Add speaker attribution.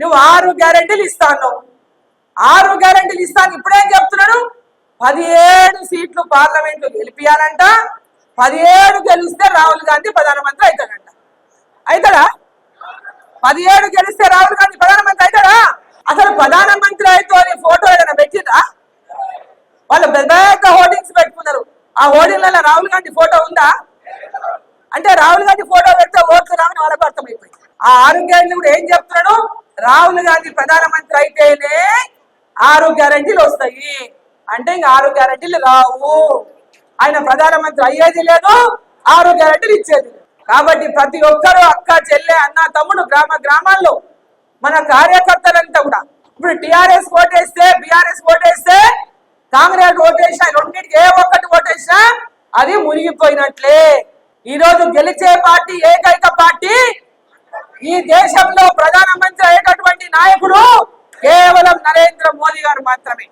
Speaker 1: నువ్వు ఆరు గ్యారంటీలు ఇస్తాను ఆరు గ్యారెంటీలు ఇస్తాను ఇప్పుడేం చెప్తున్నాడు? పదిహేడు సీట్లు పార్లమెంట్ గెలిపియాలంట. పదిహేడు గెలిస్తే రాహుల్ గాంధీ ప్రధానమంత్రి అవుతాడంట. అవుతాడా? పదిహేడు గెలిస్తే రాహుల్ గాంధీ ప్రధానమంత్రి అవుతాడా? అసలు ప్రధానమంత్రి అయితే ఫోటో ఏదైనా పెట్టిందా వాళ్ళు పెద్ద పెద్ద హోర్డింగ్స్ పెట్టుకున్నారు. ఆ హోర్డింగ్లలో రాహుల్ గాంధీ ఫోటో ఉందా? అంటే రాహుల్ గాంధీ ఫోటో పెడితే ఓట్లు రావని వాళ్ళకు అర్థమైపోయింది. ఆ ఆరోగ్యాన్ని కూడా ఏం చెప్తున్నాడు? రాహుల్ గాంధీ ప్రధానమంత్రి అయితేనే ఆరు గ్యారంటీలు వస్తాయి. అంటే ఇంకా ఆరు గ్యారంటీలు రావు. ఆయన ప్రధానమంత్రి అయ్యేది లేదు ఆరు గ్యారంటీలు ఇచ్చేది కాబట్టి ప్రతి ఒక్కరూ అక్క చెల్లె అన్న తమ్ముడు గ్రామ గ్రామాల్లో మన కార్యకర్తలంతా కూడా ఇప్పుడు టిఆర్ఎస్ ఓటేస్తే బిఆర్ఎస్ ఓటేస్తే కాంగ్రెస్ ఓటేసినా రెండింటికి ఏ ఒక్కటి ఓటేసినా అది మునిగిపోయినట్లే. ఈ రోజు గెలిచే పార్టీ ఏకైక దేశంలో ప్రధానమంత్రి అయ్యేటటువంటి నాయకుడు కేవలం నరేంద్ర మోదీ గారు మాత్రమే.